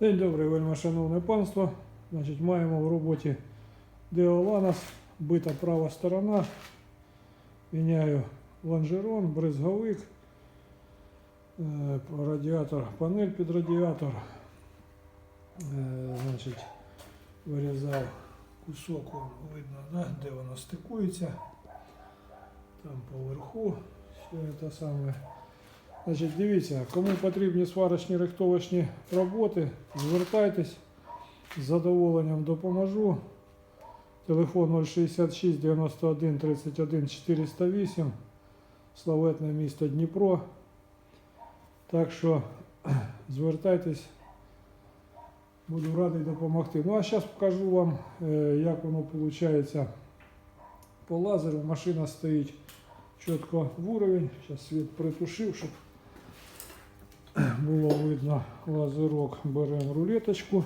День добрий, вельми шановне панство. Значить, маємо в роботі Деоланос, бита права сторона. Міняю лонжерон, бризговик, е, радіатор, панель під радіатор. Е, Значить, вирізав кусок, видно, да, де воно стикується. Там поверху все це саме. Значить, дивіться, кому потрібні сварочні рихтовочні роботи, звертайтесь. З задоволенням допоможу. Телефон 066 91 31 408. Славетне місто Дніпро. Так що звертайтесь. Буду радий допомогти. Ну а зараз покажу вам, е, як воно виходить по лазеру. Машина стоїть чітко в уровень. Зараз світ притушив, щоб було видно лазерок. Беремо рулеточку.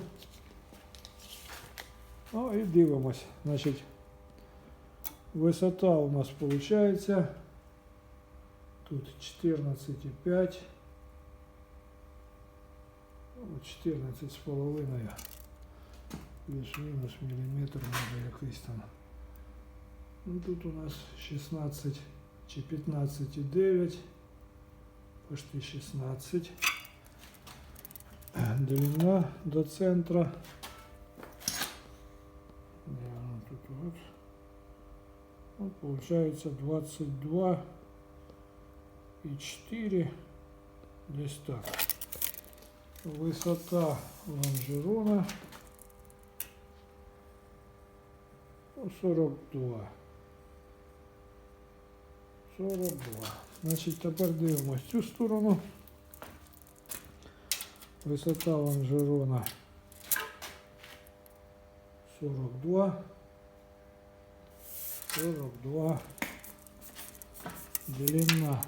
Ну і дивимось. Значить, висота у нас виходить тут 14,5. Ну, 14 з половиною. Плюс-мінус міліметр може якийсь там. Ну тут у нас 16 чи 15,9. Почти 16. Длина до центра. Тут вот. Ну, получается 22 и 4. Здесь так. Высота лонжерона ну, 42. 42. Значить, тепер дивимось цю сторону. Висота лонжерона 42. 42. Длина.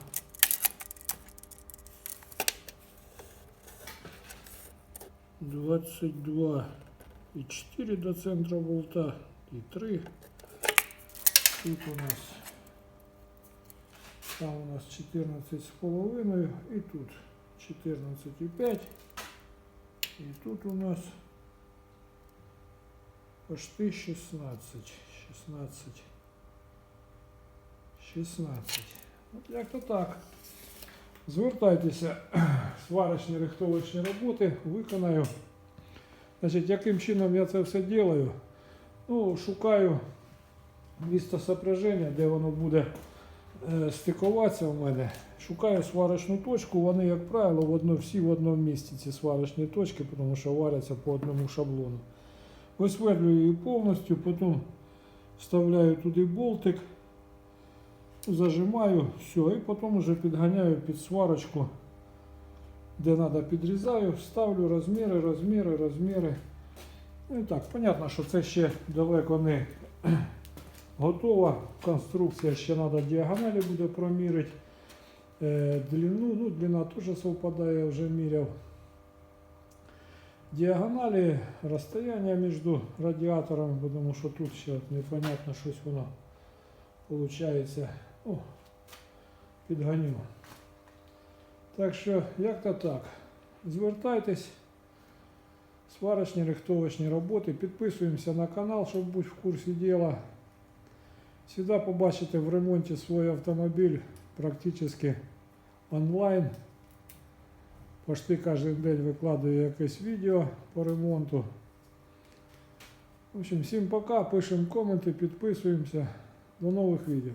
Двадцать два и четыре до центра болта и три. Тут у нас там у нас 14 з половиною і тут 14,5. І тут у нас почти 16. 16. 16. От як то так. Звертайтеся, сварочні рихтовочні роботи виконаю. Значить, яким чином я це все ділаю? Ну, шукаю місце сопряження, де воно буде е, стикуватися у мене. Шукаю сварочну точку, вони, як правило, в одно, всі в одному місці ці сварочні точки, тому що варяться по одному шаблону. Висверлюю її повністю, потім вставляю туди болтик, зажимаю, все, і потім вже підганяю під сварочку, де треба підрізаю, ставлю розміри, розміри, розміри. Ну і так, понятно, що це ще далеко не готова. Конструкція ще треба діагоналі буде промірити. Е, длину, ну длина теж совпадає, вже міряв. Діагоналі, розстояння між радіаторами, тому що тут ще непонятно щось воно виходить. О, підганю. Так що, як то так. Звертайтесь. Сварочні рихтовочні роботи. Підписуємося на канал, щоб бути в курсі діла. Всегда побачите в ремонті свій автомобіль практично онлайн. Почти кожен день викладаю якесь відео по ремонту. В общем, всім пока, пишемо коменти, підписуємося. До нових відео.